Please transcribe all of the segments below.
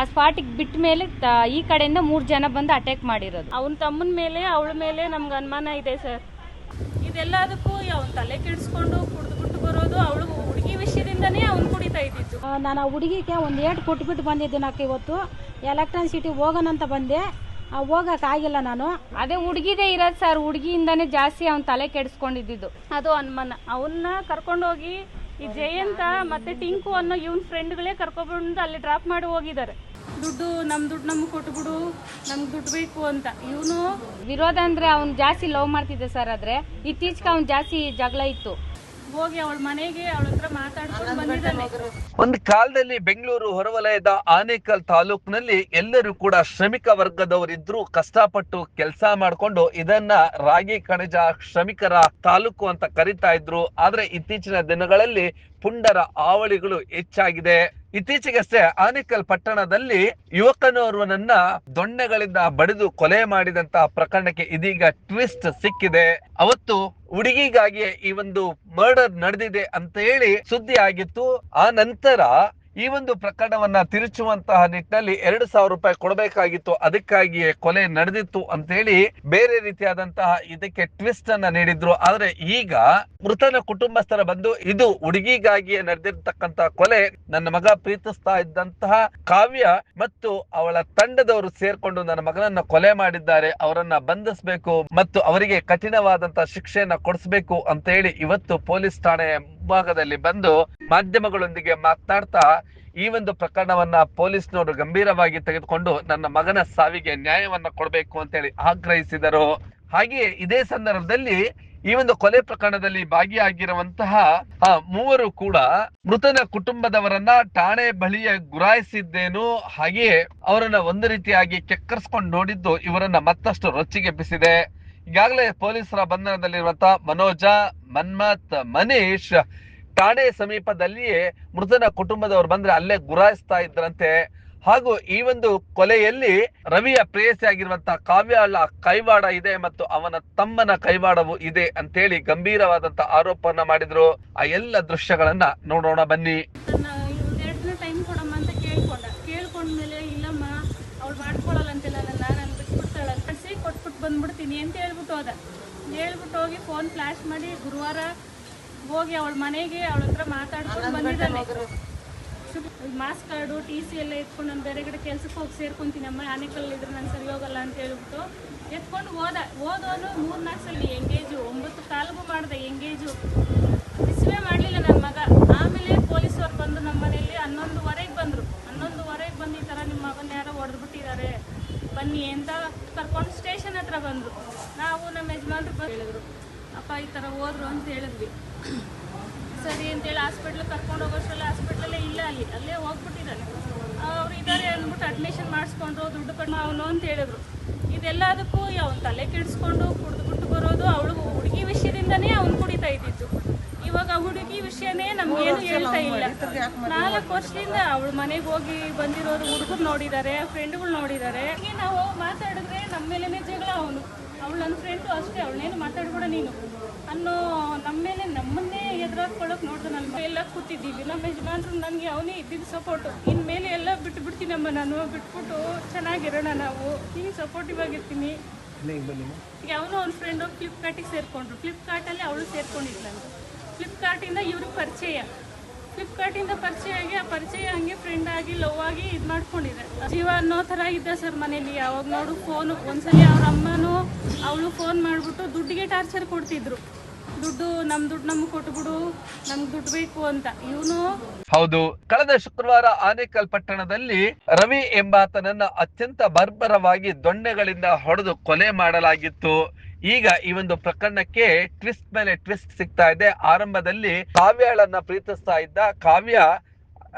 ಆ ಸ್ಪಾಟಿಗೆ ಬಿಟ್ಟ ಮೇಲೆ ತ- ಈ ಕಡೆಯಿಂದ ಮೂರು ಜನ ಬಂದು ಅಟ್ಯಾಕ್ ಮಾಡಿರೋದು. ಅವನ ತಮ್ಮನ ಮೇಲೆ ಅವಳ ಮೇಲೆ ನಮ್ಗೆ ಅನುಮಾನ ಇದೆ ಸರ್ ಇದೆಲ್ಲದಕ್ಕೂ ಅವ್ನು ತಲೆ ಕೆಡಿಸ್ಕೊಂಡು ಕುಡಿದ್ಬಿಟ್ಟು ಬರೋದು ಅವಳು ಹುಡುಗಿ ವಿಷಯದಿಂದನೇ ಅವ್ನು ಕುಡಿತಾ ಇದ್ದಿದ್ದು. ನಾನು ಆ ಹುಡುಗಿಗೆ ಒಂದು ಏಟು ಕೊಟ್ಬಿಟ್ಟು ಬಂದಿದ್ದೆ ನಾಕ ಇವತ್ತು. ಎಲೆಕ್ಟ್ರಾನ್ ಸಿಟಿ ಹೋಗೋಣಂತ ಬಂದೆ. ಆ, ಹೋಗಕ್ಕಾಗಿಲ್ಲ ನಾನು. ಅದೇ ಹುಡುಗಿದೇ ಇರೋದು ಸರ್ ಹುಡುಗಿಯಿಂದಾನೇ ಜಾಸ್ತಿ ಅವ್ನ ತಲೆ ಕೆಡಿಸ್ಕೊಂಡಿದ್ದು ಅದು ಅನುಮಾನ. ಅವನ್ನ ಕರ್ಕೊಂಡೋಗಿ ಈ ಜಯಂತ ಮತ್ತೆ ಟಿಂಕು ಅನ್ನೋ ಇವನ್ ಫ್ರೆಂಡ್ಗಳೇ ಕರ್ಕೊಬಂದು ಅಲ್ಲಿ ಡ್ರಾಪ್ ಮಾಡಿ ಹೋಗಿದ್ದಾರೆ. ದುಡ್ಡು ನಮ್ ದುಡ್ಡು ನಮ್ಗೆ ಕೊಟ್ಬಿಡು ನಮ್ಗೆ ದುಡ್ಡು ಬೇಕು ಅಂತ. ಇವನು ವಿರೋಧ ಅಂದ್ರೆ ಅವ್ನು ಜಾಸ್ತಿ ಲವ್ ಮಾಡ್ತಿದ್ದೆ ಸರ್ ಆದ್ರೆ ಇತ್ತೀಚೆಗೆ ಅವ್ನು ಜಾಸ್ತಿ ಜಗಳ ಇತ್ತು. ಹೋಗಿ ಅವಳ ಮನೆಗೆ ಅವಳ ಹತ್ರ ಮಾತಾಡ್ಕೊಂಡು ಬಂದಿದ್ದಾನೆ. ಒಂದು ಕಾಲದಲ್ಲಿ ಬೆಂಗಳೂರು ಹೊರವಲಯದ ಆನೇಕಲ್ ತಾಲೂಕಿನಲ್ಲಿ ಎಲ್ಲರೂ ಕೂಡ ಶ್ರಮಿಕ ವರ್ಗದವರಿದ್ರು ಕಷ್ಟಪಟ್ಟು ಕೆಲಸ ಮಾಡ್ಕೊಂಡು ಇದನ್ನ ರಾಗಿ ಕಣಜ ಶ್ರಮಿಕರ ತಾಲೂಕು ಅಂತ ಕರಿತಾ ಇದ್ರು. ಆದ್ರೆ ಇತ್ತೀಚಿನ ದಿನಗಳಲ್ಲಿ ಪುಂಡರ ಆವಳಿಗಳು ಹೆಚ್ಚಾಗಿದೆ. ಇತ್ತೀಚೆಗಷ್ಟೇ ಆನೇಕಲ್ ಪಟ್ಟಣದಲ್ಲಿ ಯುವಕನೋರ್ವನನ್ನ ದೊಣ್ಣೆಗಳಿಂದ ಬಡಿದು ಕೊಲೆ ಮಾಡಿದಂತಹ ಪ್ರಕರಣಕ್ಕೆ ಇದೀಗ ಟ್ವಿಸ್ಟ್ ಸಿಕ್ಕಿದೆ. ಅವತ್ತು ಹುಡುಗಿಗಾಗಿ ಈ ಒಂದು ಮರ್ಡರ್ ನಡೆದಿದೆ ಅಂತ ಹೇಳಿ ಸುದ್ದಿ ಆಗಿತ್ತು. ಆ ನಂತರ ಈ ಒಂದು ಪ್ರಕರಣವನ್ನ ತಿರುಚುವಂತಹ ನಿಟ್ಟಿನಲ್ಲಿ ಎರಡು ಸಾವಿರ ರೂಪಾಯಿ ಕೊಡಬೇಕಾಗಿತ್ತು. ಅದಕ್ಕಾಗಿಯೇ ಕೊಲೆ ನಡೆದಿತ್ತು ಅಂತ ಹೇಳಿ ಬೇರೆ ರೀತಿಯಾದಂತಹ ಇದಕ್ಕೆ ಟ್ವಿಸ್ಟ್ ಅನ್ನ ನೀಡಿದ್ರು. ಆದ್ರೆ ಈಗ ಮೃತನ ಕುಟುಂಬಸ್ಥರ ಬಂದು ಇದು ಹುಡುಗಿಗಾಗಿಯೇ ನಡೆದಿರ್ತಕ್ಕಂತಹ ಕೊಲೆ ನನ್ನ ಮಗ ಪ್ರೀತಿಸ್ತಾ ಇದ್ದಂತಹ ಕಾವ್ಯ ಮತ್ತು ಅವಳ ತಂಡದವರು ಸೇರ್ಕೊಂಡು ನನ್ನ ಮಗನನ್ನ ಕೊಲೆ ಮಾಡಿದ್ದಾರೆ. ಅವರನ್ನ ಬಂಧಿಸಬೇಕು ಮತ್ತು ಅವರಿಗೆ ಕಠಿಣವಾದಂತಹ ಶಿಕ್ಷೆಯನ್ನ ಕೊಡಿಸಬೇಕು ಅಂತ ಹೇಳಿ ಇವತ್ತು ಪೊಲೀಸ್ ಠಾಣೆ ಮುಂಭಾಗದಲ್ಲಿ ಬಂದು ಮಾಧ್ಯಮಗಳೊಂದಿಗೆ ಮಾತನಾಡ್ತಾ ಈ ಒಂದು ಪ್ರಕರಣವನ್ನ ಪೊಲೀಸ್ನವರು ಗಂಭೀರವಾಗಿ ತೆಗೆದುಕೊಂಡು ನನ್ನ ಮಗನ ಸಾವಿಗೆ ನ್ಯಾಯವನ್ನ ಕೊಡಬೇಕು ಅಂತ ಹೇಳಿ ಆಗ್ರಹಿಸಿದರು. ಹಾಗೆಯೇ ಇದೇ ಸಂದರ್ಭದಲ್ಲಿ ಈ ಒಂದು ಕೊಲೆ ಪ್ರಕರಣದಲ್ಲಿ ಭಾಗಿಯಾಗಿರುವಂತಹ ಮೂವರು ಕೂಡ ಮೃತನ ಕುಟುಂಬದವರನ್ನ ಠಾಣೆ ಬಳಿಯ ಗುರಾಯಿಸಿದ್ದೇನು, ಹಾಗೆಯೇ ಅವರನ್ನ ಒಂದು ರೀತಿಯಾಗಿ ಕೆಕ್ಕರ್ಸ್ಕೊಂಡು ನೋಡಿದ್ದು ಇವರನ್ನ ಮತ್ತಷ್ಟು ರೊಚ್ಚಿಗೆಬ್ಬಿಸಿದೆ ಈಗಾಗಲೇ ಪೊಲೀಸರ ಬಂಧನದಲ್ಲಿರುವಂತಹ ಮನೋಜ ಮನ್ಮತ್ ಮನೀಶ್ ಠಾಣೆ ಸಮೀಪದಲ್ಲಿಯೇ ಮೃತನ ಕುಟುಂಬದವರು ಬಂದ್ರೆ ಅಲ್ಲೇ ಗುರಾಯಿಸ್ತಾ ಇದ್ರಂತೆ. ಹಾಗೂ ಈ ಒಂದು ಕೊಲೆಯಲ್ಲಿ ರವಿಯ ಪ್ರೇಯಸಿ ಆಗಿರುವಂತಹ ಕಾವ್ಯಾಳ ಕೈವಾಡ ಇದೆ ಮತ್ತು ಅವನ ತಮ್ಮನ ಕೈವಾಡವು ಇದೆ ಅಂತೇಳಿ ಗಂಭೀರವಾದಂತಹ ಆರೋಪವನ್ನ ಮಾಡಿದ್ರು. ಆ ಎಲ್ಲ ದೃಶ್ಯಗಳನ್ನ ನೋಡೋಣ ಬನ್ನಿ. ಕೇಳ್ಕೊಂಡ. ಕೇಳ್ಕೊಂಡ್ಮೇಲೆ, ಇಲ್ಲಮ್ಮ, ಅವ್ಳು ಮಾಡ್ಕೊಳಲ್ಲ ಬಂದ್ಬಿಡ್ತೀನಿ ಅಂತ ಹೇಳ್ಬಿಟ್ಟು ಹೋದ. ಹೇಳ್ಬಿಟ್ಟು ಹೋಗಿ ಫೋನ್ ಫ್ಲಾಶ್ ಮಾಡಿ ಗುರುವಾರ ಹೋಗಿ ಅವಳ ಮನೆಗೆ ಅವಳ ಹತ್ರ ಮಾತಾಡ್ಕೊಂಡು ಬಂದಿದ್ದಾನೆ. ಮಾಸ್ ಕಾರ್ಡು ಟಿ ಸಿ ಎಲ್ಲ ಎತ್ಕೊಂಡು ನಾನು ಬೇರೆ ಕಡೆ ಕೆಲ್ಸಕ್ಕೆ ಹೋಗಿ ಸೇರ್ಕೊಂತೀನಿ ಅಮ್ಮ ಆನೆಕಲ್ಲಿದ್ರೆ ನಾನು ಸರಿ ಹೋಗಲ್ಲ ಅಂತ ಹೇಳ್ಬಿಟ್ಟು ಎತ್ಕೊಂಡು ಹೋದ. ಓದೋನು ಮೂರು ನಾಲ್ಕು ಸಲ ಎಂಗೇಜು ಒಂಬತ್ತು ಕಾಲ್ಗೂ ಮಾಡಿದೆ ಎಂಗೇಜು ರಿಸೀವೇ ಮಾಡಲಿಲ್ಲ ನನ್ನ ಮಗ. ಆಮೇಲೆ ಪೊಲೀಸವ್ರು ಬಂದು ನಮ್ಮ ಮನೆಯಲ್ಲಿ ಹನ್ನೊಂದುವರೆಗೆ ಬಂದರು. ಹನ್ನೊಂದುವರೆಗೆ ಬಂದು ಈ ಥರ ನಿಮ್ಮ ಮಗನ ಯಾರೋ ಹೊಡೆದ್ಬಿಟ್ಟಿದ್ದಾರೆ. ಬನ್ನಿ ಅಂತ ಕರ್ಕೊಂಡು ಹತ್ರ ಬಂದರು. ನಾವು ನಮ್ಮ ಯಜಮಾನ್ರು ಹೇಳಿದ್ರು, ಅಪ್ಪ, ಈ ಥರ ಹೋದ್ರು ಅಂತ ಹೇಳಿದ್ವಿ. ಸರಿ ಅಂತೇಳಿ ಹಾಸ್ಪಿಟ್ಲ್ ಕರ್ಕೊಂಡು ಹೋಗೋಷ್ಟರಲ್ಲಿ ಹಾಸ್ಪಿಟ್ಲಲ್ಲೇ ಇಲ್ಲ ಅಲ್ಲಿ, ಅಲ್ಲೇ ಹೋಗ್ಬಿಟ್ಟಿದ್ದಾನೆ ಅವ್ರು ಇದ್ದಾರೆ ಅಂದ್ಬಿಟ್ಟು ಅಡ್ಮಿಷನ್ ಮಾಡಿಸ್ಕೊಂಡ್ರು, ದುಡ್ಡು ಕಡಿಮೆ ಅವನು ಅಂತ ಹೇಳಿದ್ರು. ಇದೆಲ್ಲದಕ್ಕೂ ಅವನು ತಲೆ ಕೆಡಿಸ್ಕೊಂಡು ಕುಡಿದ್ಬಿಟ್ಟು ಬರೋದು, ಅವಳು ಹುಡುಗಿ ವಿಷಯದಿಂದನೇ ಅವ್ನು ಕುಡಿತಾ ಇದ್ದಿದ್ದು. ಇವಾಗ ಹುಡುಗಿ ವಿಷಯನೇ ನಮ್ಗೇನು ಹೇಳ್ತಾ ಇಲ್ಲ. ನಾಲ್ಕು ವರ್ಷದಿಂದ ಅವಳು ಮನೆಗೆ ಹೋಗಿ ಬಂದಿರೋರು ಹುಡುಗರು ನೋಡಿದ್ದಾರೆ ಫ್ರೆಂಡ್ಗಳು ನೋಡಿದ್ದಾರೆ. ಹೀಗೆ ನಾವು ಮಾತಾಡಿದ್ರೆ ನಮ್ಮ ಮೇಲೇನೆ ಜಗಳ ಅವನು. ಅವಳು ನನ್ನ ಫ್ರೆಂಡು ಅಷ್ಟೇ ಅವಳನ್ನೇನು ಮಾತಾಡ್ಬೇಡ ನೀನು. ಅನ್ನೋ ನಮ್ಮ ಮೇಲೆ ನಮ್ಮನ್ನೇ ಎದುರಾಕೊಳ್ಳೋಕೆ ನೋಡ್ತಾನಲ್ವ ಎಲ್ಲ ಕೂತಿದ್ದೀವಿ. ನಮ್ಮ ಯಜಮಾನ್ರು ನನಗೆ ಅವನೇ ಇದ್ದಿದ್ದು ಸಪೋರ್ಟು ಇನ್ಮೇಲೆ ಎಲ್ಲ ಬಿಟ್ಟು ಬಿಡ್ತೀನಮ್ಮ ನಾನು. ಬಿಟ್ಬಿಟ್ಟು ಚೆನ್ನಾಗಿರೋಣ ನಾವು. ಹಿಂಗೆ ಸಪೋರ್ಟಿವ್ ಆಗಿರ್ತೀನಿ. ಅವನು ಅವ್ನ ಫ್ರೆಂಡು ಫ್ಲಿಪ್ಕಾರ್ಟಿಗೆ ಸೇರಿಕೊಂಡ್ರು. ಫ್ಲಿಪ್ಕಾರ್ಟಲ್ಲಿ ಅವಳು ಸೇರ್ಕೊಂಡಿದ್ಲಂತ ಫ್ಲಿಪ್ಕಾರ್ಟಿಂದ ಇವ್ರಿಗೆ ಪರಿಚಯ. ಫ್ಲಿಪ್ಕಾರ್ಟಿಂದ ಪರಿಚಯ ಆಗಿ, ಆ ಪರಿಚಯ ಹಂಗೆ ಫ್ರೆಂಡ್ ಆಗಿ ಲವ್ ಆಗಿ ಇದು ಮಾಡ್ಕೊಂಡಿದೆ. ಜೀವ ಅನ್ನೋ ಥರ ಇದ್ದ ಸರ್ ಮನೇಲಿ. ಯಾವಾಗ ನೋಡು ಫೋನು ಒಂದ್ಸಲಿ ಅವ್ರ ಅಮ್ಮನೂ ಅವಳು ಫೋನ್ ಮಾಡಿಬಿಟ್ಟು ದುಡ್ಡಿಗೆ ಟಾರ್ಚರ್ ಕೊಡ್ತಿದ್ರು. ದುಡ್ಡು ನಮ್ಮ ದುಡ್ಡು ನಮ್ಗೆ ಕೊಟ್ಬಿಡು ನಮ್ಗೆ ದುಡ್ಡು ಬೇಕು ಅಂತ. ಇವನು ಹೌದು. ಕಳೆದ ಶುಕ್ರವಾರ ಆನೇಕಲ್ ಪಟ್ಟಣದಲ್ಲಿ ರವಿ ಎಂಬಾತನನ್ನ ಅತ್ಯಂತ ಬರ್ಬರವಾಗಿ ದೊಣ್ಣೆಗಳಿಂದ ಹೊಡೆದು ಕೊಲೆ ಮಾಡಲಾಗಿತ್ತು. ಈಗ ಈ ಒಂದು ಪ್ರಕರಣಕ್ಕೆ ಟ್ವಿಸ್ಟ್ ಮೇಲೆ ಟ್ವಿಸ್ಟ್ ಸಿಗ್ತಾ ಇದೆ. ಆರಂಭದಲ್ಲಿ ಕಾವ್ಯಾಳನ್ನ ಪ್ರೀತಿಸ್ತಾ ಇದ್ದ ಕಾವ್ಯ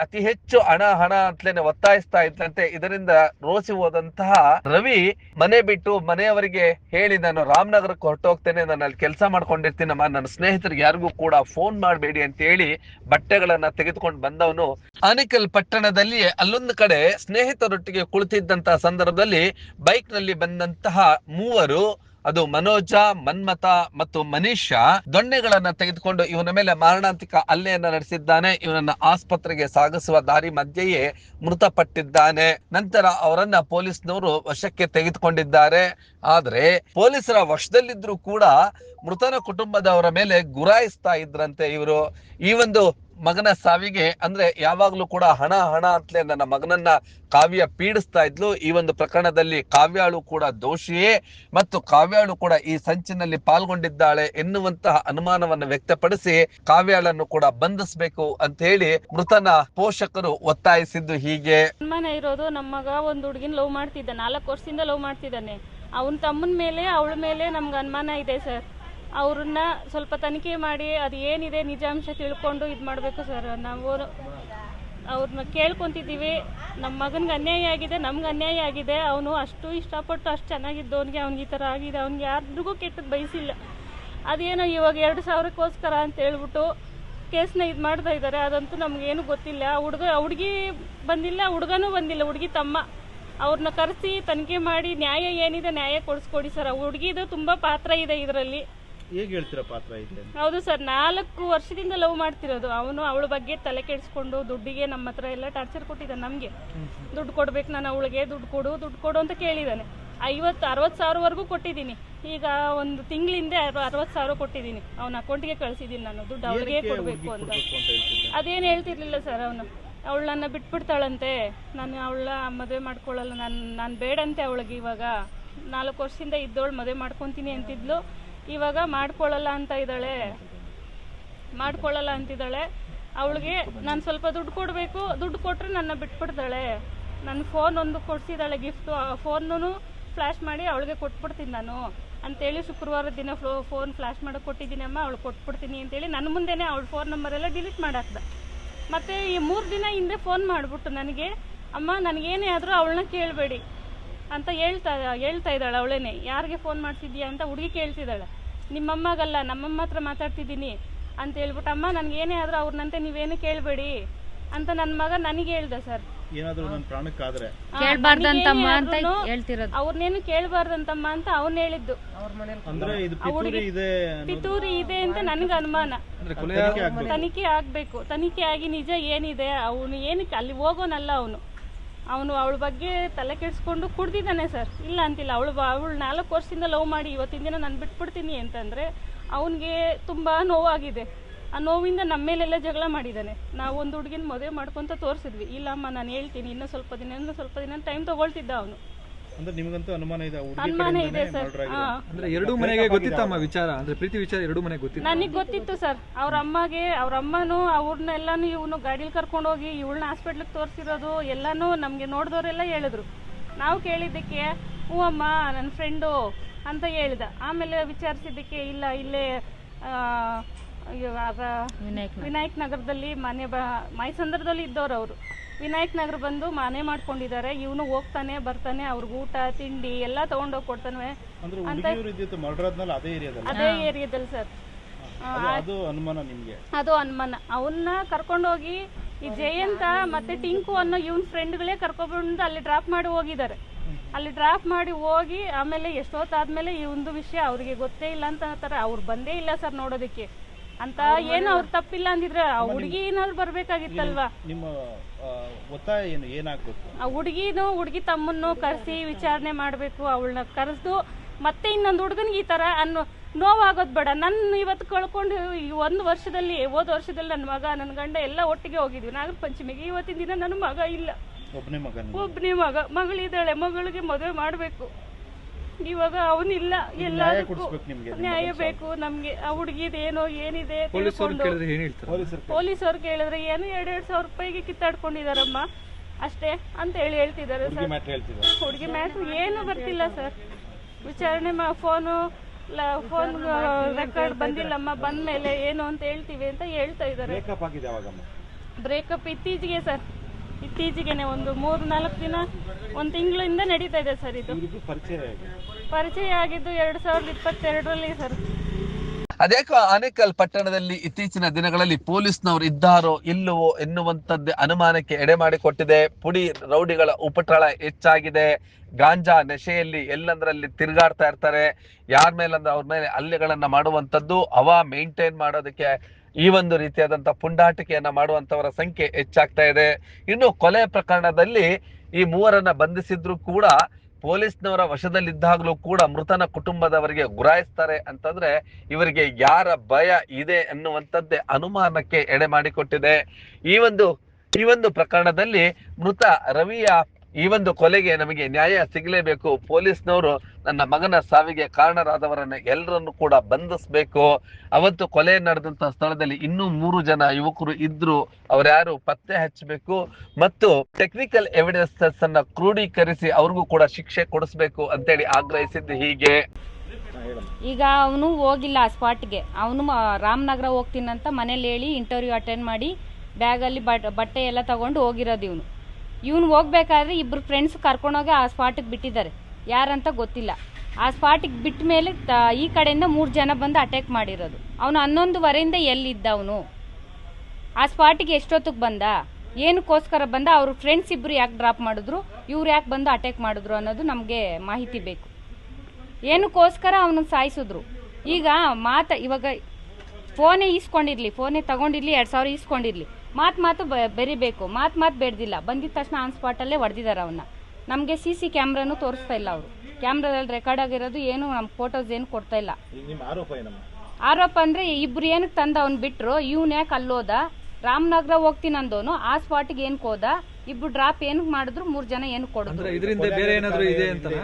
ಅತಿ ಹೆಚ್ಚು ಹಣ ಹಣ ಅಂತಲೇನೆ ಒತ್ತಾಯಿಸ್ತಾ ಇದ್ದಂತೆ. ಇದರಿಂದ ರೋಸಿ ಹೋದಂತಹ ರವಿ ಮನೆ ಬಿಟ್ಟು ಮನೆಯವರಿಗೆ ಹೇಳಿ, ನಾನು ರಾಮನಗರಕ್ಕೆ ಹೊರಟೋಗ್ತೇನೆ. ನಾನು ಅಲ್ಲಿ ಕೆಲಸ ಮಾಡ್ಕೊಂಡಿರ್ತೀನಮ್ಮ ನನ್ನ ಸ್ನೇಹಿತರಿಗೆ ಯಾರಿಗೂ ಕೂಡ ಫೋನ್ ಮಾಡಬೇಡಿ ಅಂತ ಹೇಳಿ ಬಟ್ಟೆಗಳನ್ನ ತೆಗೆದುಕೊಂಡು ಬಂದವನು. ಅನಿಕಲ್ ಪಟ್ಟಣದಲ್ಲಿ ಅಲ್ಲೊಂದು ಕಡೆ ಸ್ನೇಹಿತರೊಟ್ಟಿಗೆ ಕುಳಿತಿದ್ದಂತಹ ಸಂದರ್ಭದಲ್ಲಿ ಬೈಕ್ನಲ್ಲಿ ಬಂದಂತಹ ಮೂವರು ಅದು ಮನೋಜ ಮನ್ಮತ ಮತ್ತು ಮನೀಷ ದೊಣ್ಣೆಗಳನ್ನ ತೆಗೆದುಕೊಂಡು ಇವನ ಮೇಲೆ ಮಾರಣಾಂತಿಕ ಹಲ್ಲೆಯನ್ನ ನಡೆಸಿದ್ದಾನೆ. ಇವನನ್ನ ಆಸ್ಪತ್ರೆಗೆ ಸಾಗಿಸುವ ದಾರಿ ಮಧ್ಯೆಯೇ ಮೃತಪಟ್ಟಿದ್ದಾನೆ. ನಂತರ ಅವರನ್ನ ಪೊಲೀಸ್ನವರು ವಶಕ್ಕೆ ತೆಗೆದುಕೊಂಡಿದ್ದಾರೆ. ಆದ್ರೆ ಪೊಲೀಸರ ವಶದಲ್ಲಿದ್ರು ಕೂಡ ಮೃತನ ಕುಟುಂಬದವರ ಮೇಲೆ ಗುರಾಯಿಸ್ತಾ ಇದ್ರಂತೆ ಇವರು. ಈ ಒಂದು ಮಗನ ಸಾವಿಗೆ ಅಂದ್ರೆ ಯಾವಾಗ್ಲೂ ಕೂಡ ಹಣ ಹಣ ಅಂತಲೇ ನನ್ನ ಮಗನನ್ನ ಕಾವ್ಯ ಪೀಡಿಸ್ತಾ ಇದ್ಲು. ಈ ಒಂದು ಪ್ರಕರಣದಲ್ಲಿ ಕಾವ್ಯಾಳು ಕೂಡ ದೋಷಿಯೇ. ಮತ್ತು ಕಾವ್ಯಾಳು ಕೂಡ ಈ ಸಂಚಿನಲ್ಲಿ ಪಾಲ್ಗೊಂಡಿದ್ದಾಳೆ ಎನ್ನುವಂತಹ ಅನುಮಾನವನ್ನು ವ್ಯಕ್ತಪಡಿಸಿ ಕಾವ್ಯಾಳನ್ನು ಕೂಡ ಬಂಧಿಸಬೇಕು ಅಂತ ಹೇಳಿ ಮೃತನ ಪೋಷಕರು ಒತ್ತಾಯಿಸಿದ್ದು ಹೀಗೆ. ಅನುಮಾನ ಇರೋದು ನಮ್ಮ ಮಗ ಒಂದು ಹುಡುಗಿನ ಲವ್ ಮಾಡ್ತಿದ್ದ, ನಾಲ್ಕು ವರ್ಷದಿಂದ ಲವ್ ಮಾಡ್ತಿದ್ದಾನೆ. ಅವನ ತಮ್ಮನ ಮೇಲೆ, ಅವಳ ಮೇಲೆ ನಮ್ಗೆ ಅನುಮಾನ ಇದೆ ಸರ್. ಅವ್ರನ್ನ ಸ್ವಲ್ಪ ತನಿಖೆ ಮಾಡಿ ಅದು ಏನಿದೆ ನಿಜಾಂಶ ತಿಳ್ಕೊಂಡು ಇದು ಮಾಡಬೇಕು ಸರ್. ನಾವು ಅವ್ರನ್ನ ಕೇಳ್ಕೊತಿದ್ದೀವಿ. ನಮ್ಮ ಮಗನಿಗೆ ಅನ್ಯಾಯ ಆಗಿದೆ, ನಮ್ಗೆ ಅನ್ಯಾಯ ಆಗಿದೆ. ಅವನು ಅಷ್ಟು ಇಷ್ಟಪಟ್ಟು ಅಷ್ಟು ಚೆನ್ನಾಗಿದ್ದು ಅವನಿಗೆ, ಅವ್ನಿಗೆ ಈ ಥರ ಆಗಿದೆ. ಅವ್ನಿಗೆ ಯಾರಿಗೂ ಕೆಟ್ಟದ್ದು ಬಯಸಿಲ್ಲ. ಅದೇನೋ ಇವಾಗ ಎರಡು ಸಾವಿರಕ್ಕೋಸ್ಕರ ಅಂತ ಹೇಳ್ಬಿಟ್ಟು ಕೇಸ್ನ ಇದು ಮಾಡ್ತಾ ಇದ್ದಾರೆ. ಅದಂತೂ ನಮಗೇನು ಗೊತ್ತಿಲ್ಲ. ಹುಡುಗ ಹುಡುಗಿ ಬಂದಿಲ್ಲ ಹುಡುಗನೂ ಬಂದಿಲ್ಲ, ಹುಡುಗಿ ತಮ್ಮ. ಅವ್ರನ್ನ ಕರೆಸಿ ತನಿಖೆ ಮಾಡಿ ನ್ಯಾಯ ಏನಿದೆ ನ್ಯಾಯ ಕೊಡಿಸ್ಕೊಡಿ ಸರ್. ಹುಡುಗಿದು ತುಂಬ ಪಾತ್ರ ಇದೆ ಇದರಲ್ಲಿ. ಹೇಗೆ ಹೇಳ್ತೀರಾ ಪಾತ್ರ ಇದೆ ಹೌದು ಸರ್ ನಾಲ್ಕು ವರ್ಷದಿಂದ ಲವ್ ಮಾಡ್ತಿರೋದು. ಅವನು ಅವಳ ಬಗ್ಗೆ ತಲೆ ಕೆಡಿಸ್ಕೊಂಡು ದುಡ್ಡಿಗೆ ನಮ್ಮ ಹತ್ರ ಎಲ್ಲ ಟಾರ್ಚರ್ ಕೊಟ್ಟಿದ್ದಾನೆ ನಮಗೆ. ದುಡ್ಡು ಕೊಡ್ಬೇಕು ನಾನು ಅವಳಿಗೆ ದುಡ್ಡು ಕೊಡು ದುಡ್ಡು ಕೊಡು ಅಂತ ಕೇಳಿದ್ದಾನೆ. ಐವತ್ತು ಅರವತ್ತು ಸಾವಿರವರೆಗೂ ಕೊಟ್ಟಿದ್ದೀನಿ. ಈಗ ಒಂದು ತಿಂಗಳಿಂದ ಅರವತ್ತು ಸಾವಿರ ಕೊಟ್ಟಿದ್ದೀನಿ. ಅವನ ಅಕೌಂಟ್ಗೆ ಕಳಿಸಿದ್ದೀನಿ ನಾನು. ದುಡ್ಡು ಅವಳಿಗೆ ಕೊಡಬೇಕು ಅಂತ. ಅದೇನು ಹೇಳ್ತಿರ್ಲಿಲ್ಲ ಸರ್ ಅವನು. ಅವಳು ನನ್ನ ಬಿಟ್ಬಿಡ್ತಾಳಂತೆ. ನಾನು ಅವಳ ಮದುವೆ ಮಾಡ್ಕೊಳ್ಳಲ್ಲ. ನಾನು ನಾನು ಬೇಡಂತೆ ಅವಳಿಗೆ ಇವಾಗ. ನಾಲ್ಕು ವರ್ಷದಿಂದ ಇದ್ದವಳು ಮದುವೆ ಮಾಡ್ಕೊತೀನಿ ಅಂತಿದ್ಲು. ಇವಾಗ ಮಾಡ್ಕೊಳ್ಳಲ್ಲ ಅಂತ ಇದ್ದಾಳೆ. ಮಾಡ್ಕೊಳ್ಳಲ್ಲ ಅಂತಿದ್ದಾಳೆ ಅವಳಿಗೆ ನಾನು ಸ್ವಲ್ಪ ದುಡ್ಡು ಕೊಡಬೇಕು. ದುಡ್ಡು ಕೊಟ್ಟರೆ ನನ್ನ ಬಿಟ್ಬಿಡ್ತಾಳೆ. ನನ್ನ ಫೋನ್ ಒಂದು ಕೊಡಿಸಿದ್ದಾಳೆ ಗಿಫ್ಟು ಆ ಫೋನ್ನೂ ಫ್ಲ್ಯಾಶ್ ಮಾಡಿ ಅವಳಿಗೆ ಕೊಟ್ಬಿಡ್ತೀನಿ ನಾನು. ಅಂತೇಳಿ ಶುಕ್ರವಾರ ದಿನ ಫ್ಲೋ ಫೋನ್ ಫ್ಲ್ಯಾಶ್ ಮಾಡೋಕೆ ಕೊಟ್ಟಿದ್ದೀನಿ ಅಮ್ಮ, ಅವಳು ಕೊಟ್ಬಿಡ್ತೀನಿ ಅಂತೇಳಿ ನನ್ನ ಮುಂದೆನೇ ಅವಳ ಫೋನ್ ನಂಬರ್ ಎಲ್ಲ ಡಿಲೀಟ್ ಮಾಡಾಕ್ದ. ಮತ್ತು ಈ ಮೂರು ದಿನ ಹಿಂದೆ ಫೋನ್ ಮಾಡಿಬಿಟ್ಟು ನನಗೆ, ಅಮ್ಮ, ನನಗೇನೇ ಆದರೂ ಅವಳನ್ನ ಕೇಳಬೇಡಿ. ಅಂತ ಹೇಳ್ತಾ ಹೇಳ್ತಾ ಇದ್ದಾಳೆ ಅವಳೇನೆ ಯಾರಿಗೆ ಫೋನ್ ಮಾಡ್ತಿದ್ಯಾ ಅಂತ ಹುಡುಗಿ ಕೇಳ್ತಿದ್ದಾಳೆ. ನಿಮ್ಮಮ್ಮಗಲ್ಲ ನಮ್ಮಮ್ಮ ಹತ್ರ ಮಾತಾಡ್ತಿದ್ದೀನಿ ಅಂತ ಹೇಳ್ಬಿಟ್ಟು ಅಮ್ಮ ನನಗೇನೇ ಆದರೂ ಅವ್ರನ್ನಂತೆ ನೀವೇನು ಕೇಳಬೇಡಿ ಅಂತ ನನ್ನ ಮಗ ನನಗೆ ಹೇಳ್ದ ಸರ್. ಏನಾದ್ರೂ ನನ್ನ ಪ್ರಾಣಕ್ಕಾದ್ರೆ. ಕೇಳ್ಬಾರ್ದಂತಮ್ಮ ಅಂತ ಹೇಳ್ತಿರೋದು. ಅವ್ರನ್ನೇನು ಕೇಳಬಾರ್ದಂತಮ್ಮ ಅಂತ ಅವನು ಹೇಳಿದ್ದು. ಅಂದ್ರೆ ಇದು ಪಿತೂರಿ ಇದೆ ಪಿತೂರಿ ಇದೆ ಅಂತ ನನಗೆ ಅನುಮಾನ. ತನಿಖೆ ಆಗಬೇಕು. ತನಿಖೆ ಆಗಿ ನಿಜ ಏನಿದೆ ಅವನು ಏನಕ್ಕೆ ಅಲ್ಲಿ ಹೋಗೋನಲ್ಲ ಅವನು. ಅವನು ಅವಳ ಬಗ್ಗೆ ತಲೆ ಕೆಡಿಸ್ಕೊಂಡು ಕುಡ್ದಿದ್ದಾನೆ ಸರ್. ಇಲ್ಲ ಅಂತಿಲ್ಲ, ಅವಳು ಅವಳು ನಾಲ್ಕು ವರ್ಷದಿಂದ ಲವ್ ಮಾಡಿ, ಇವತ್ತಿನ ದಿನ ನಾನು ಬಿಟ್ಬಿಡ್ತೀನಿ ಅಂತಂದರೆ ಅವನಿಗೆ ತುಂಬ ನೋವಾಗಿದೆ. ಆ ನೋವಿಂದ ನಮ್ಮ ಮೇಲೆಲ್ಲ ಜಗಳ ಮಾಡಿದ್ದಾನೆ. ನಾವು ಒಂದು ಹುಡುಗಿನ ಮದುವೆ ಮಾಡ್ಕೊತ ತೋರಿಸಿದ್ವಿ. ಇಲ್ಲಮ್ಮ, ನಾನು ಹೇಳ್ತೀನಿ, ಇನ್ನೂ ಸ್ವಲ್ಪ ದಿನ, ಇನ್ನೂ ಸ್ವಲ್ಪ ದಿನ ಟೈಮ್ ತೊಗೊಳ್ತಿದ್ದ ಅವನು. ಅಂದ್ರೆ ನಿಮಗಂತೂ ಅನುಮಾನ ಇದೆ ಆ ಹುಡುಗಿ ಅನುಮಾನ ಇದೆ ಸರ್. murder ಆಗಿರೋದು. ಅಂದ್ರೆ ಎರಡು ಮನೆಗೆ ಗೊತ್ತಿತ್ತಮ್ಮ ವಿಚಾರ? ಅಂದ್ರೆ ಪ್ರೀತಿ ವಿಚಾರ ಎರಡು ಮನೆಗೆ ಗೊತ್ತಿತ್ತು? ನನಗೆ ಗೊತ್ತಿತ್ತು ಸರ್. ಅವ್ರ ಅಮ್ಮಗೆ ಅವ್ರ ಅಮ್ಮನೂ ಅವ್ರನ್ನೆಲ್ಲಾನು ಇವನು ಗಾಡೀಲಿ ಕರ್ಕೊಂಡೋಗಿ ಇವಳನ್ನ ಹಾಸ್ಪಿಟ್ಲಿಗೆ ತೋರಿಸಿರೋದು ಎಲ್ಲಾನು ನಮಗೆ ನೋಡಿದವರೆಲ್ಲ ಹೇಳಿದ್ರು. ನಾವು ಕೇಳಿದ್ದಕ್ಕೆ ಹ್ಞೂ ಅಮ್ಮ ನನ್ನ ಫ್ರೆಂಡು ಅಂತ ಹೇಳಿದ. ಆಮೇಲೆ ವಿಚಾರಿಸಿದ್ದಕ್ಕೆ ಇಲ್ಲ ಇಲ್ಲೇ ಆ, ಇವ- ಅದ- ವಿನಾಯಕ್ ನಗರದಲ್ಲಿ ಮನೆ ಬ ಮೈಸಂದ್ರದಲ್ಲಿ ಇದ್ದವ್ರು ಅವರು. ವಿನಾಯಕ್ ನಗರ ಬಂದು ಮನೆ ಮಾಡ್ಕೊಂಡಿದ್ದಾರೆ. ಇವನು ಹೋಗ್ತಾನೆ ಬರ್ತಾನೆ ಅವ್ರಿಗೆ ಊಟ ತಿಂಡಿ ಎಲ್ಲ ತಗೊಂಡೋಗಿ ಕೊಡ್ತಾನೆ. ಆದ್ಮೇಲೆ ಅದೇ ಏರಿಯಾದಲ್ಲಿ? ಅದೇ ಏರಿಯಾದಲ್ಲಿ ಸರ್. ಅದು ಅನುಮಾನ ನಿಮಗೆ? ಅದು ಅನುಮಾನ. ಅವನ್ನ ಕರ್ಕೊಂಡೋಗಿ ಈ ಜಯಂತ ಮತ್ತೆ ಟಿಂಕು ಅನ್ನೋ ಇವನ್ ಫ್ರೆಂಡ್ಗಳೇ ಕರ್ಕೊಬಂದು ಅಲ್ಲಿ ಡ್ರಾಪ್ ಮಾಡಿ ಹೋಗಿದ್ದಾರೆ. ಅಲ್ಲಿ ಡ್ರಾಪ್ ಮಾಡಿ ಹೋಗಿ ಆಮೇಲೆ ಎಷ್ಟೊತ್ತಾದ್ಮೇಲೆ ಈ ಒಂದು ವಿಷಯ ಅವ್ರಿಗೆ ಗೊತ್ತೇ ಇಲ್ಲ ಅಂತ ಅಂತಾರೆ. ಅವ್ರು ಬಂದೇ ಇಲ್ಲ ಸರ್ ನೋಡೋದಕ್ಕೆ. ಅಂತ ಏನು ಅವ್ರು ತಪ್ಪಿಲ್ಲ ಅಂದಿದ್ರೆ ಆ ಹುಡುಗಿ ಏನಾದ್ರು ಬರ್ಬೇಕಾಗಿತ್ತಲ್ವಾ? ನಿಮ್ಮ ಒತ್ತಾಯ ಏನು ಏನಾಗಬೇಕು? ಆ ಹುಡುಗಿನೂ ಹುಡುಗಿ ತಮ್ಮನ್ನು ಕರೆಸಿ ವಿಚಾರಣೆ ಮಾಡಬೇಕು ಅವಳನ್ನ ಕರೆದು ಮತ್ತೆ ಇನ್ನೊಂದು ಹುಡುಗನಿಗೆ ಈ ತರ ಅನ್ನೋ ನೋವಾಗೋದು ಬೇಡ. ನನ್ನ ಇವತ್ತು ಕಳ್ಕೊಂಡು ಈ ಒಂದು ವರ್ಷದಲ್ಲಿ ಹೋದ ವರ್ಷದಲ್ಲಿ ನನ್ನ ಮಗ ನನ್ನ ಗಂಡ ಎಲ್ಲ ಒಟ್ಟಿಗೆ ಹೋಗಿದ್ವಿ. ನಾಗರ ಪಂಚಮಿಗೆ ಇವತ್ತಿನ ದಿನ ನನ್ನ ಮಗ ಇಲ್ಲ. ಒಬ್ಬನೇ ಮಗ. ಒಬ್ಬನೇ ಮಗ. ಮಗಳಿದ್ದಾಳೆ. ಮಗಳಿಗೆ ಮದುವೆ ಮಾಡಬೇಕು. ಇವಾಗ ಅವನಿಲ್ಲ. ಎಲ್ಲ ನ್ಯಾಯ ಬೇಕು. ನಮ್ಗೆ ಆ ಹುಡುಗಿದೇನೋ ಏನಿದೆ ಪೊಲೀಸ್ ತಿಳ್ಕೊಂಡು. ಕೇಳಿದ್ರೆ ಏನ್ ಹೇಳ್ತಾರೆ? ಪೊಲೀಸರು ಪೊಲೀಸರು ಕೇಳಿದ್ರೆ ಏನು ಎರಡು ಎರಡು ಸಾವಿರ ರೂಪಾಯಿಗೆ ಕಿತ್ತಾಡ್ಕೊಂಡಿದಾರಮ್ಮ. ಅಷ್ಟೇ ಅಂತ ಹೇಳಿ ಹೇಳ್ತಿದ್ದಾರೆ ಹುಡುಗಿ ಸರ್. ಹುಡುಗಿ ಮ್ಯಾಟ್ರ್ ಏನು ಬರ್ತಿಲ್ಲ ಸರ್. ವಿಚಾರಣೆ ಮಾ ಫೋನು ಫೋನ್ ರೆಕಾರ್ಡ್ ಬಂದಿಲ್ಲಮ್ಮ. ಬಂದ ಮೇಲೆ ಏನು ಅಂತ ಹೇಳ್ತೀವಿ ಅಂತ ಹೇಳ್ತಾ ಇದ್ದಾರೆ. ಬ್ರೇಕಪ್ ಆಗಿದೆ ಯಾವಾಗಮ್ಮ? ಬ್ರೇಕಪ್ ಇತ್ತೀಚೆಗೆ ಸರ್. ಇತ್ತೀಚೆಗೆನೆ ಒಂದು ಮೂರು ನಾಲ್ಕು ದಿನ ಒಂದು ತಿಂಗಳಿಂದ ನಡೀತಾ ಇದೆ ಸರ್ ಇದು. ಪರಿಚಯ ಪರಿಚಯ ಆಗಿದ್ದು ಎರಡ್ ಸಾವಿರದ ಇಪ್ಪತ್ತೆರಡರಲ್ಲಿ ಸರ್. ಅದೇಕೋ ಆನೇಕಲ್ ಪಟ್ಟಣದಲ್ಲಿ ಇತ್ತೀಚಿನ ದಿನಗಳಲ್ಲಿ ಪೊಲೀಸ್ನವರು ಇದ್ದಾರೋ ಇಲ್ಲವೋ ಎನ್ನುವಂತದ್ದೇ ಅನುಮಾನಕ್ಕೆ ಎಡೆ ಮಾಡಿಕೊಟ್ಟಿದೆ. ಪುಡಿ ರೌಡಿಗಳ ಉಪಟಳ ಹೆಚ್ಚಾಗಿದೆ. ಗಾಂಜಾ ನೆಶೆಯಲ್ಲಿ ಎಲ್ಲಂದ್ರಲ್ಲಿ ತಿರುಗಾಡ್ತಾ ಇರ್ತಾರೆ. ಯಾರ ಮೇಲಂದ್ರೆ ಅವ್ರ ಮೇಲೆ ಹಲ್ಲೆಗಳನ್ನ ಮಾಡುವಂತದ್ದು ಅವ ಮೇಂಟೈನ್ ಮಾಡೋದಕ್ಕೆ ಈ ಒಂದು ರೀತಿಯಾದಂಥ ಪುಂಡಾಟಿಕೆಯನ್ನ ಮಾಡುವಂತವರ ಸಂಖ್ಯೆ ಹೆಚ್ಚಾಗ್ತಾ ಇದೆ. ಇನ್ನು ಕೊಲೆ ಪ್ರಕರಣದಲ್ಲಿ ಈ ಮೂವರನ್ನ ಬಂಧಿಸಿದ್ರು ಕೂಡ ಪೊಲೀಸ್ನವರ ವಶದಲ್ಲಿದ್ದಾಗಲೂ ಕೂಡ ಮೃತನ ಕುಟುಂಬದವರಿಗೆ ಗುರಾಯಿಸ್ತಾರೆ ಅಂತಂದ್ರೆ ಇವರಿಗೆ ಯಾರ ಭಯ ಇದೆ ಅನ್ನುವಂಥದ್ದೇ ಅನುಮಾನಕ್ಕೆ ಎಡೆ ಮಾಡಿಕೊಟ್ಟಿದೆ. ಈ ಒಂದು ಈ ಒಂದು ಪ್ರಕರಣದಲ್ಲಿ ಮೃತ ರವಿಯ ಈ ಒಂದು ಕೊಲೆಗೆ ನಮಗೆ ನ್ಯಾಯ ಸಿಗಲೇಬೇಕು. ಪೊಲೀಸ್ನವರು ನನ್ನ ಮಗನ ಸಾವಿಗೆ ಕಾರಣರಾದವರನ್ನ ಎಲ್ಲರನ್ನು ಕೂಡ ಬಂಧಿಸಬೇಕು. ಅವತ್ತು ಕೊಲೆ ನಡೆದಂತ ಸ್ಥಳದಲ್ಲಿ ಇನ್ನೂ ಮೂರು ಜನ ಯುವಕರು ಇದ್ರು. ಅವರ್ಯಾರು ಪತ್ತೆ ಹಚ್ಚಬೇಕು ಮತ್ತು ಟೆಕ್ನಿಕಲ್ ಎವಿಡೆನ್ಸಸ್ ಅನ್ನ ಕ್ರೋಢೀಕರಿಸಿ ಅವ್ರಿಗೂ ಕೂಡ ಶಿಕ್ಷೆ ಕೊಡಿಸ್ಬೇಕು ಅಂತೇಳಿ ಆಗ್ರಹಿಸಿದ್ದು ಹೀಗೆ. ಈಗ ಅವನು ಹೋಗಿಲ್ಲ ಆ ಸ್ಪಾಟ್ಗೆ ಅವನು ರಾಮನಗರ ಹೋಗ್ತೀನಂತ ಮನೇಲಿ ಹೇಳಿ ಇಂಟರ್ವ್ಯೂ ಅಟೆಂಡ್ ಮಾಡಿ ಬ್ಯಾಗಲ್ಲಿ ಬಟ್ ಬಟ್ಟೆ ಎಲ್ಲ ತಗೊಂಡು ಹೋಗಿರೋದು ಇವನು. ಇವನು ಹೋಗ್ಬೇಕಾದ್ರೆ ಇಬ್ರು ಫ್ರೆಂಡ್ಸ್ ಕರ್ಕೊಂಡೋಗಿ ಆ ಸ್ಪಾಟಿಗೆ ಬಿಟ್ಟಿದ್ದಾರೆ. ಯಾರಂತ ಗೊತ್ತಿಲ್ಲ. ಆ ಸ್ಪಾಟಿಗೆ ಬಿಟ್ಟ ಮೇಲೆ ಈ ಕಡೆಯಿಂದ ಮೂರು ಜನ ಬಂದು ಅಟ್ಯಾಕ್ ಮಾಡಿರೋದು. ಅವನು ಹನ್ನೊಂದುವರೆಯಿಂದ ಎಲ್ಲಿದ್ದ ಅವನು? ಆ ಸ್ಪಾಟಿಗೆ ಎಷ್ಟೊತ್ತಿಗೆ ಬಂದ? ಏನಕ್ಕೋಸ್ಕರ ಬಂದ? ಅವ್ರ ಫ್ರೆಂಡ್ಸ್ ಇಬ್ಬರು ಯಾಕೆ ಡ್ರಾಪ್ ಮಾಡಿದ್ರು? ಇವ್ರು ಯಾಕೆ ಬಂದು ಅಟ್ಯಾಕ್ ಮಾಡಿದ್ರು ಅನ್ನೋದು ನಮಗೆ ಮಾಹಿತಿ ಬೇಕು. ಏನಕ್ಕೋಸ್ಕರ ಅವನು ಸಾಯಿಸಿದ್ರು? ಈಗ ಮಾತ, ಇವಾಗ ಫೋನೇ ಈಸ್ಕೊಂಡಿರಲಿ, ಫೋನೇ ತಗೊಂಡಿರ್ಲಿ, ಎರಡು ಸಾವಿರ ಈಸ್ಕೊಂಡಿರ್ಲಿ. ಮಾತು ಮಾತು ಬ ಬೆರಿಬೇಕು ಮಾತು ಮಾತು ಬೇಡ್ದಿಲ್ಲ ಬಂದಿದ ತಕ್ಷಣ ಆನ್ ಸ್ಪಾಟಲ್ಲೇ ಹೊಡೆದಿದ್ದಾರೆ ಅವನ್ನ ನಮಗೆ ಸಿ ಸಿ ಕ್ಯಾಮ್ರಾನು ತೋರಿಸ್ತಾ ಇಲ್ಲ ಅವರು. ಕ್ಯಾಮ್ರಾದಲ್ಲಿ ರೆಕಾರ್ಡ್ ಆಗಿರೋದು ಏನು ನಮ್ಮ ಫೋಟೋಸ್ ಏನು ಕೊಡ್ತಾ ಇಲ್ಲ. ನಿಮ್ಮ ಆರೋಪ ಏನಮ್ಮ? ಆರೋಪ ಅಂದ್ರೆ ಇಬ್ರು ಏನಕ್ಕೆ ತಂದ ಅವ್ನು ಬಿಟ್ರು? ಇವ್ನು ಯಾಕೆ ಅಲ್ಲೋದ ರಾಮನಗರ ಹೋಗ್ತೀನಿ ಅಂದೋನು ಆ ಸ್ಪಾಟಿಗೆ ಏನಕ್ಕೆ ಹೋದ? ಇಬ್ರು ಡ್ರಾಪ್ ಏನಕ್ಕೆ ಮಾಡಿದ್ರು? ಮೂರು ಜನ ಏನು ಕೊಡೋದು ಅಂದ್ರೆ ಬೇರೆ ಏನಾದ್ರು ಇದೆ ಅಂತನಾ?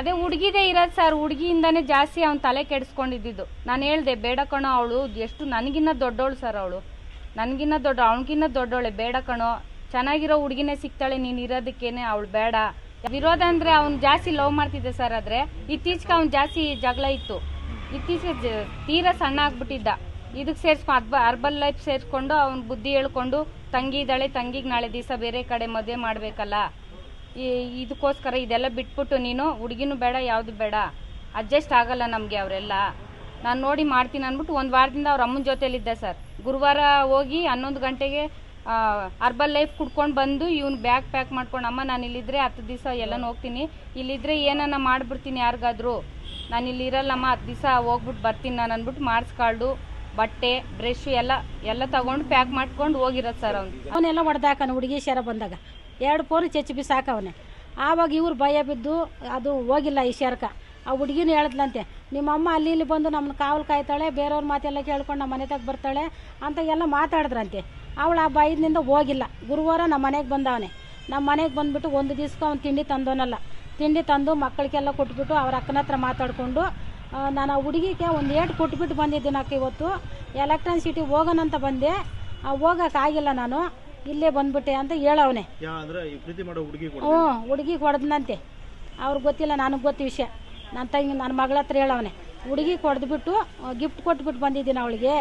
ಅದೇ ಹುಡುಗಿದೆ ಇರೋದು ಸರ್ ಹುಡುಗಿಯಿಂದಾನೇ ಜಾಸ್ತಿ ಅವ್ನು ತಲೆ ಕೆಡಿಸ್ಕೊಂಡಿದ್ದು ನಾನು ಹೇಳ್ದೆ ಬೇಡ ಕಣೋ ಅವಳು. ಎಷ್ಟು ನನಗಿನ್ನ ದೊಡ್ಡವಳು ಸರ್ ಅವಳು. ನನಗಿನ್ನ ದೊಡ್ಡ, ಅವನಿಗಿನ್ನ ದೊಡ್ಡವಳೆ ಬೇಡ ಕಣೋ. ಚೆನ್ನಾಗಿರೋ ಹುಡುಗಿನೇ ಸಿಗ್ತಾಳೆ, ನೀನು ಇರೋದಕ್ಕೇನೆ ಅವಳು ಬೇಡ. ವಿರೋಧ ಅಂದ್ರೆ ಅವ್ನು ಜಾಸ್ತಿ ಲವ್ ಮಾಡ್ತಿದ್ದೆ ಸರ್ ಆದ್ರೆ, ಇತ್ತೀಚೆಗೆ ಅವ್ನು ಜಾಸ್ತಿ ಜಗಳ ಇತ್ತು. ಇತ್ತೀಚೆಗೆ ತೀರಾ ಸಣ್ಣ ಆಗ್ಬಿಟ್ಟಿದ್ದ. ಇದಕ್ಕೆ ಸೇರಿಸ್ಕೊಂಡು ಅರ್ಬ, ಅರ್ಬಲ್ ಲೈಫ್ ಸೇರಿಸ್ಕೊಂಡು ಅವ್ನ ಬುದ್ಧಿ ಹೇಳ್ಕೊಂಡು, ತಂಗಿ ಇದ್ದಾಳೆ, ತಂಗಿಗೆ ನಾಳೆ ದಿವಸ ಬೇರೆ ಕಡೆ ಮದುವೆ ಮಾಡಬೇಕಲ್ಲ. ಈ, ಇದಕ್ಕೋಸ್ಕರ ಇದೆಲ್ಲ ಬಿಟ್ಬಿಟ್ಟು ನೀನು, ಹುಡುಗಿನೂ ಬೇಡ, ಯಾವುದು ಬೇಡ. ಅಡ್ಜಸ್ಟ್ ಆಗಲ್ಲ ನಮಗೆ ಅವರೆಲ್ಲ. ನಾನು ನೋಡಿ ಮಾಡ್ತೀನಿ ಅಂದ್ಬಿಟ್ಟು ಒಂದು ವಾರದಿಂದ ಅವ್ರ ಅಮ್ಮನ ಜೊತೆಲಿದ್ದೆ ಸರ್. ಗುರುವಾರ ಹೋಗಿ ಹನ್ನೊಂದು ಗಂಟೆಗೆ ಅರ್ಬಲ್ ಲೈಫ್ ಕುಡ್ಕೊಂಡು ಬಂದು ಇವ್ನು ಬ್ಯಾಗ್ ಪ್ಯಾಕ್ ಮಾಡ್ಕೊಂಡು, ಅಮ್ಮ, ನಾನು ಇಲ್ಲಿದ್ದರೆ ಹತ್ತು ದಿವಸ ಎಲ್ಲನೂ ಹೋಗ್ತೀನಿ. ಇಲ್ಲಿದ್ದರೆ ಏನನ್ನ ಮಾಡಿಬಿಡ್ತೀನಿ ಯಾರಿಗಾದರೂ. ನಾನು ಇಲ್ಲಿ ಇರಲ್ಲಮ್ಮ, ಹತ್ತು ದಿವಸ ಹೋಗ್ಬಿಟ್ಟು ಬರ್ತೀನಿ ನಾನು ಅಂದ್ಬಿಟ್ಟು ಮಾರ್ಕ್ಸ್ ಬಟ್ಟೆ, ಬ್ರಷ್ ಎಲ್ಲ ಎಲ್ಲ ತಗೊಂಡು ಪ್ಯಾಕ್ ಮಾಡ್ಕೊಂಡು ಹೋಗಿರೋದು ಸರ್ ಅವ್ನು. ಅವನೆಲ್ಲ ಹೊಡೆದಾಕನ ಹುಡುಗಿ ಶೇರ ಬಂದಾಗ. ಎರಡು ಪೋರು ಚೆಚ್ಚಿ ಬಿಸಾಕವನೆ ಆವಾಗ ಇವ್ರು ಭಯ ಬಿದ್ದು ಅದು ಹೋಗಿಲ್ಲ ಈ ಶರ್ಕ. ಆ ಹುಡುಗಿನ ಹೇಳಿದ್ಲಂತೆ ನಿಮ್ಮ ಅಮ್ಮ ಅಲ್ಲಿ ಇಲ್ಲಿ ಬಂದು ನಮ್ಮನ್ನ ಕಾವಲು ಕಾಯ್ತಾಳೆ ಬೇರೆಯವ್ರ ಮಾತೆಲ್ಲ ಕೇಳ್ಕೊಂಡು ನಮ್ಮ ಮನೆ ತಗ ಬರ್ತಾಳೆ ಅಂತ ಎಲ್ಲ ಮಾತಾಡಿದ್ರಂತೆ. ಅವಳು ಆ ಬೈದಿನಿಂದ ಹೋಗಿಲ್ಲ. ಗುರುವಾರ ನಮ್ಮ ಮನೆಗೆ ಬಂದವನೆ. ನಮ್ಮ ಮನೆಗೆ ಬಂದ್ಬಿಟ್ಟು ಒಂದು ದಿವ್ಸಕ್ಕೆ ಅವ್ನು ತಿಂಡಿ ತಂದೋನಲ್ಲ. ತಿಂಡಿ ತಂದು ಮಕ್ಕಳಿಗೆಲ್ಲ ಕೊಟ್ಬಿಟ್ಟು ಅವ್ರ ಅಕ್ಕನ ಹತ್ರ ಮಾತಾಡಿಕೊಂಡು ನಾನು ಆ ಹುಡುಗಿಗೆ ಒಂದು ಏಟು ಕೊಟ್ಬಿಟ್ಟು ಬಂದಿದ್ದೀನಿ ಅಕ್ಕ ಇವತ್ತು. ಎಲೆಕ್ಟ್ರಾನ್ ಸಿಟಿ ಹೋಗೋಣಂತ ಬಂದೆ. ಆ ಹೋಗೋಕ್ಕಾಗಿಲ್ಲ ನಾನು. ಇಲ್ಲೇ ಬಂದ್ಬಿಟ್ಟೆ ಅಂತ ಹೇಳವನೆ. ಹ್ಞೂ ಹುಡುಗಿಗೆ ಹೊಡೆದ್ನಂತೆ ಅವ್ರಿಗೆ ಗೊತ್ತಿಲ್ಲ ನನಗೆ ಗೊತ್ತು ವಿಷಯ. ನನ್ನ ತಂಗಿ ನನ್ನ ಮಗಳ ಹತ್ರ ಹೇಳವನೆ ಹುಡುಗಿ ಕೊಡ್ದುಬಿಟ್ಟು ಗಿಫ್ಟ್ ಕೊಟ್ಬಿಟ್ಟು ಬಂದಿದ್ದೀನಿ ಅವಳಿಗೆ.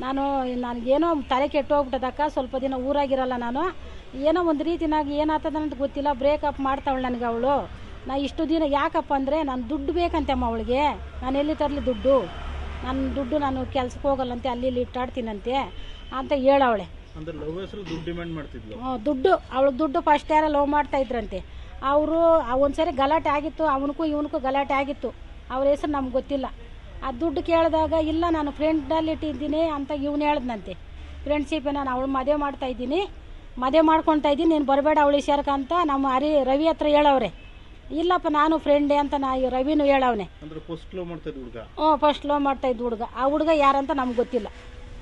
ನಾನು ನನಗೇನೋ ತಲೆ ಕೆಟ್ಟು ಹೋಗ್ಬಿಟ್ಟದಕ್ಕ ಸ್ವಲ್ಪ ದಿನ ಊರಾಗಿರಲ್ಲ ನಾನು. ಏನೋ ಒಂದು ರೀತಿನಾಗಿ ಏನಾಗ್ತದ ಅಂತ ಗೊತ್ತಿಲ್ಲ ಬ್ರೇಕಪ್ ಮಾಡ್ತಾವಳು ನನಗೆ ಅವಳು. ನಾ ಇಷ್ಟು ದಿನ ಯಾಕಪ್ಪ ಅಂದರೆ ನಾನು ದುಡ್ಡು ಬೇಕಂತಮ್ಮ ಅವಳಿಗೆ. ನಾನು ಎಲ್ಲಿ ತರಲಿ ದುಡ್ಡು? ನನ್ನ ದುಡ್ಡು ನಾನು ಕೆಲ್ಸಕ್ಕೆ ಹೋಗಲ್ಲಂತೆ ಅಲ್ಲಿ ಇಲ್ಲಿ ಇಟ್ಟಾಡ್ತೀನಂತೆ ಅಂತ ಹೇಳವಳೆ. ಅಂದ್ರೆ ಲವ್ ಹೆಸರು ದುಡ್ಡು ಡಿಮ್ಯಾಂಡ್ ಮಾಡ್ತಿದ್ಲು. ಹ್ಮ್, ದುಡ್ಡು ಅವಳು ದುಡ್ಡು ಫಸ್ಟ್ ಯಾರ ಲವ್ ಮಾಡ್ತಾ ಇದ್ರಂತೆ. ಅವರು ಒಂದ್ಸರಿ ಗಲಾಟೆ ಆಗಿತ್ತು ಅವನಿಗೂ ಇವನಿಗೂ ಗಲಾಟೆ ಆಗಿತ್ತು. ಅವ್ರ ಹೆಸರು ನಮ್ಗೆ ಗೊತ್ತಿಲ್ಲ. ಆ ದುಡ್ಡು ಕೇಳಿದಾಗ ಇಲ್ಲ ನಾನು ಫ್ರೆಂಡಲ್ಲಿ ಇಟ್ಟಿದ್ದೀನಿ ಅಂತ ಇವನು ಹೇಳ್ದಂತೆ ಫ್ರೆಂಡ್ಶಿಪ್ ನಾನು ಅವಳು ಮದುವೆ ಮಾಡ್ತಾ ಇದ್ದೀನಿ. ಮದುವೆ ಮಾಡ್ಕೊತಾ ಇದ್ದೀನಿ ನೀನು ಬರಬೇಡ ಅವಳಿ ಸೇರ್ಕ ಅಂತ ನಮ್ಮ ಅರಿ ರವಿ ಹತ್ರ ಹೇಳವ್ರೆ. ಇಲ್ಲಪ್ಪ ನಾನು ಫ್ರೆಂಡೇ ಅಂತ ನಾ ಈ ರವಿನೂ ಹೇಳವನೆ. ಹ್ಞೂ ಫಸ್ಟ್ ಲೋ ಮಾಡ್ತಾ ಇದ್ದ ಹುಡುಗ. ಆ ಹುಡುಗ ಯಾರಂತ ನಮ್ಗೆ ಗೊತ್ತಿಲ್ಲ.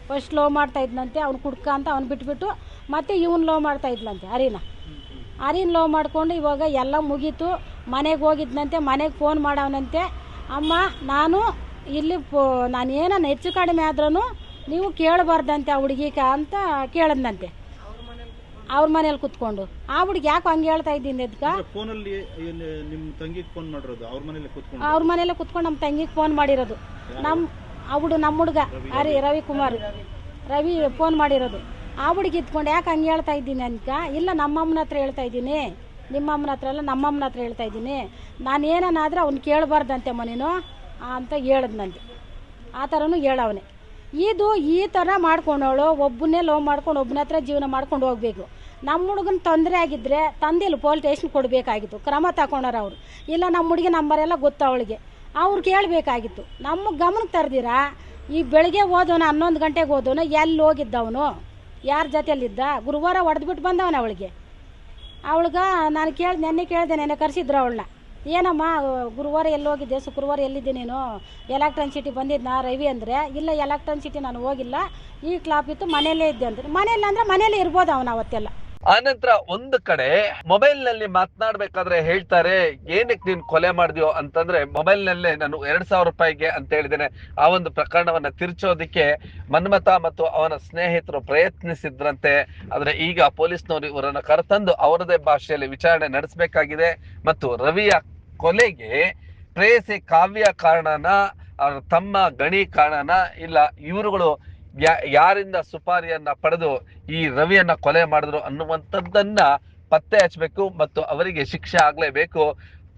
ಫಸ್ಟ್ ಲೋ ಮಾಡ್ತಾ ಇದ್ನಂತೆ ಅವ್ನು ಕುಡ್ಕ ಅಂತ ಅವ್ನು ಬಿಟ್ಬಿಟ್ಟು ಮತ್ತೆ ಇವನು ಲೋ ಮಾಡ್ತಾ ಇದ್ಲಂತೆ ಹರಿನ. ಹರಿನ ಲವ್ ಮಾಡ್ಕೊಂಡು ಇವಾಗ ಎಲ್ಲ ಮುಗೀತು. ಮನೆಗೆ ಹೋಗಿದ್ನಂತೆ ಮನೆಗೆ ಫೋನ್ ಮಾಡವನಂತೆ. ಅಮ್ಮ ನಾನು ಇಲ್ಲಿ ಫೋ ನಾನು ಏನನ್ನ ಹೆಚ್ಚು ಕಡಿಮೆ ಆದ್ರೂ ನೀವು ಕೇಳಬಾರ್ದಂತೆ ಆ ಹುಡುಗಿಕ ಅಂತ ಕೇಳದ್ನಂತೆ. ಅವ್ರ ಮನೇಲಿ ಕುತ್ಕೊಂಡು. ಆ ಹುಡುಗಿ ಯಾಕೆ ಹಂಗೆ ಹೇಳ್ತಾ ಇದ್ದೀನಿ ಅದಕ್ಕೆ ಅಂದ್ರೆ ಫೋನಲ್ಲಿ ನಿಮ್ ತಂಗಿಗೆ ಫೋನ್ ಮಾಡಿರೋದು ಅವ್ರ ಮನೇಲಿ ಕೂತ್ಕೊಂಡು? ಅವ್ರ ಮನೇಲೆ ಕುತ್ಕೊಂಡು ನಮ್ಮ ತಂಗಿಗೆ ಫೋನ್ ಮಾಡಿರೋದು. ನಮ್ಮ ಆ ಹುಡು ನಮ್ಮ ಹುಡುಗ. ಅರಿ ರವಿಕುಮಾರ್. ರವಿ ಫೋನ್ ಮಾಡಿರೋದು. ಆ ಹುಡುಗಿ ಇದ್ಕೊಂಡು ಯಾಕೆ ಹಂಗೆ ಹೇಳ್ತಾ ಇದ್ದೀನಿ ಅನ್ಕ ಇಲ್ಲ, ನಮ್ಮಮ್ಮನ ಹತ್ರ ಹೇಳ್ತಾ ಇದ್ದೀನಿ. ನಿಮ್ಮಮ್ಮನ ಹತ್ರ ಎಲ್ಲ ನಮ್ಮಮ್ಮನ ಹತ್ರ ಹೇಳ್ತಾ ಇದ್ದೀನಿ. ನಾನು ಏನನ್ನಾದ್ರೆ ಅವ್ನು ಕೇಳಬಾರ್ದಂತೆ ಮನೇನು ಅಂತ ಹೇಳಿದ್ನಂತೆ ಆ ಥರನೂ ಹೇಳವನೆ. ಇದು ಈ ಥರ ಮಾಡ್ಕೊಂಡವಳು ಒಬ್ಬನೇ ಲವ್ ಮಾಡ್ಕೊಂಡು ಒಬ್ಬನ ಹತ್ರ ಜೀವನ ಮಾಡ್ಕೊಂಡು ಹೋಗಬೇಕು. ನಮ್ಮ ಹುಡುಗನ ತೊಂದರೆ ಆಗಿದ್ದರೆ ತಂದಿಲ್ಲ ಪೊಲೀಸ್ ಸ್ಟೇಷನ್ ಕೊಡಬೇಕಾಗಿತ್ತು, ಕ್ರಮ ತಗೊಂಡಾರ ಅವರು. ಇಲ್ಲ ನಮ್ಮ ಹುಡುಗಿ ನಂಬರೆಲ್ಲ ಗೊತ್ತು ಅವಳಿಗೆ. ಅವ್ರು ಕೇಳಬೇಕಾಗಿತ್ತು. ನಮ್ಮ ಗಮನಕ್ಕೆ ತರ್ದಿರಾ? ಈ ಬೆಳಗ್ಗೆ ಹೋದವನು ಹನ್ನೊಂದು ಗಂಟೆಗೆ ಹೋದವನು ಎಲ್ಲಿ ಹೋಗಿದ್ದವನು? ಯಾರ ಜೊತೆಯಲ್ಲಿದ್ದ? ಗುರುವಾರ ಹೊಡೆದ್ಬಿಟ್ಟು ಬಂದವನ ಅವಳಿಗೆ. ಅವಳಿಗೆ ನಾನು ಕೇಳಿ, ನೆನ್ನೆ ಕೇಳಿದೆ, ನೆನ್ನೆ ಕರೆಸಿದ್ರು ಅವಳನ್ನ ಏನಮ್ಮ, ಗುರುವಾರ ಎಲ್ಲಿ ಹೋಗಿದ್ದೆ ಶುಕ್ರವಾರ ಎಲ್ಲಿದ್ದೆ ನೀನು? ಎಲೆಕ್ಟ್ರಾನ್ ಸಿಟಿ ಬಂದಿದ್ನಾ ರವಿ ಅಂದರೆ? ಇಲ್ಲ, ಎಲೆಕ್ಟ್ರಾನ್ ಸಿಟಿ ನಾನು ಹೋಗಿಲ್ಲ. ಈ ಕ್ಲಾಪ್ ಇತ್ತು ಮನೆಯಲ್ಲೇ ಇದ್ದೆ ಅಂದರೆ ಮನೆಯಲ್ಲ ಅಂದರೆ ಮನೇಲಿ ಇರ್ಬೋದು ಅವನು ಅವತ್ತೆಲ್ಲ. ಆನಂತರ ಒಂದು ಕಡೆ ಮೊಬೈಲ್ನಲ್ಲಿ ಮಾತನಾಡ್ಬೇಕಾದ್ರೆ ಹೇಳ್ತಾರೆ, ಏನಕ್ಕೆ ನೀನ್ ಕೊಲೆ ಮಾಡಿದ್ಯೋ? ಅಂತಂದ್ರೆ ಮೊಬೈಲ್ ನಲ್ಲೇ ನಾನು ಎರಡ್ ಸಾವಿರ ರೂಪಾಯಿಗೆ ಅಂತ ಹೇಳಿದ್ದೇನೆ. ಆ ಒಂದು ಪ್ರಕರಣವನ್ನ ತಿರ್ಚೋದಿಕ್ಕೆ ಮನ್ಮಥ ಮತ್ತು ಅವನ ಸ್ನೇಹಿತರು ಪ್ರಯತ್ನಿಸಿದ್ರಂತೆ. ಆದ್ರೆ ಈಗ ಪೊಲೀಸ್ನವರು ಇವರನ್ನ ಕರೆತಂದು ಅವರದೇ ಭಾಷೆಯಲ್ಲಿ ವಿಚಾರಣೆ ನಡೆಸಬೇಕಾಗಿದೆ. ಮತ್ತು ರವಿಯ ಕೊಲೆಗೆ ಪ್ರೇಯಸಿ ಕಾವ್ಯ ಕಾರಣನ ಅವರ ತಮ್ಮ ಗಣಿ ಕಾರಣನ, ಇಲ್ಲ ಇವರುಗಳು ಯಾ, ಯಾರಿಂದ ಸುಪಾರಿಯನ್ನ ಪಡೆದು ಈ ರವಿಯನ್ನ ಕೊಲೆ ಮಾಡಿದ್ರು ಅನ್ನುವಂಥದ್ದನ್ನ ಪತ್ತೆ ಹಚ್ಚಬೇಕು ಮತ್ತು ಅವರಿಗೆ ಶಿಕ್ಷೆ ಆಗ್ಲೇಬೇಕು.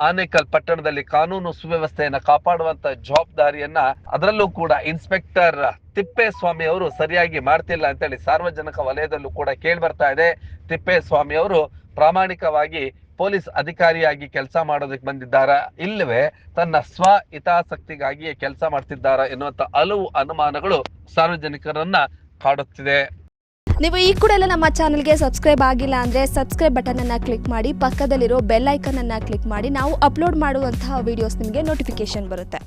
ಆನೇಕಲ್ ಪಟ್ಟಣದಲ್ಲಿ ಕಾನೂನು ಸುವ್ಯವಸ್ಥೆಯನ್ನ ಕಾಪಾಡುವಂತ ಜವಾಬ್ದಾರಿಯನ್ನ ಅದರಲ್ಲೂ ಕೂಡ ಇನ್ಸ್ಪೆಕ್ಟರ್ ತಿಪ್ಪೇಸ್ವಾಮಿ ಅವರು ಸರಿಯಾಗಿ ಮಾಡ್ತಿಲ್ಲ ಅಂತೇಳಿ ಸಾರ್ವಜನಿಕ ವಲಯದಲ್ಲೂ ಕೂಡ ಕೇಳಿ ಬರ್ತಾ ಇದೆ. ತಿಪ್ಪೇಸ್ವಾಮಿ ಅವರು ಪ್ರಾಮಾಣಿಕವಾಗಿ ಪೊಲೀಸ್ ಅಧಿಕಾರಿಯಾಗಿ ಕೆಲಸ ಮಾಡೋದಕ್ಕೆ ಬಂದಿದ್ದಾರ ಇಲ್ಲವೇ ತನ್ನ ಸ್ವ ಹಿತಾಸಕ್ತಿಗಾಗಿಯೇ ಕೆಲಸ ಮಾಡ್ತಿದ್ದಾರಾ ಎನ್ನುವಂತ ಹಲವು ಅನುಮಾನಗಳು ಸಾರ್ವಜನಿಕರನ್ನ ಕಾಡುತ್ತಿದೆ. ನೀವು ಈ ಕೂಡ ಎಲ್ಲ ನಮ್ಮ ಚಾನಲ್ಗೆ ಸಬ್ಸ್ಕ್ರೈಬ್ ಆಗಿಲ್ಲ ಅಂದರೆ ಸಬ್ಸ್ಕ್ರೈಬ್ ಬಟನನ್ನು ಕ್ಲಿಕ್ ಮಾಡಿ, ಪಕ್ಕದಲ್ಲಿರೋ ಬೆಲ್ ಐಕನನ್ನು ಕ್ಲಿಕ್ ಮಾಡಿ, ನಾವು ಅಪ್ಲೋಡ್ ಮಾಡುವಂತಹ ವಿಡಿಯೋಸ್ ನಿಮಗೆ ನೋಟಿಫಿಕೇಶನ್ ಬರುತ್ತೆ.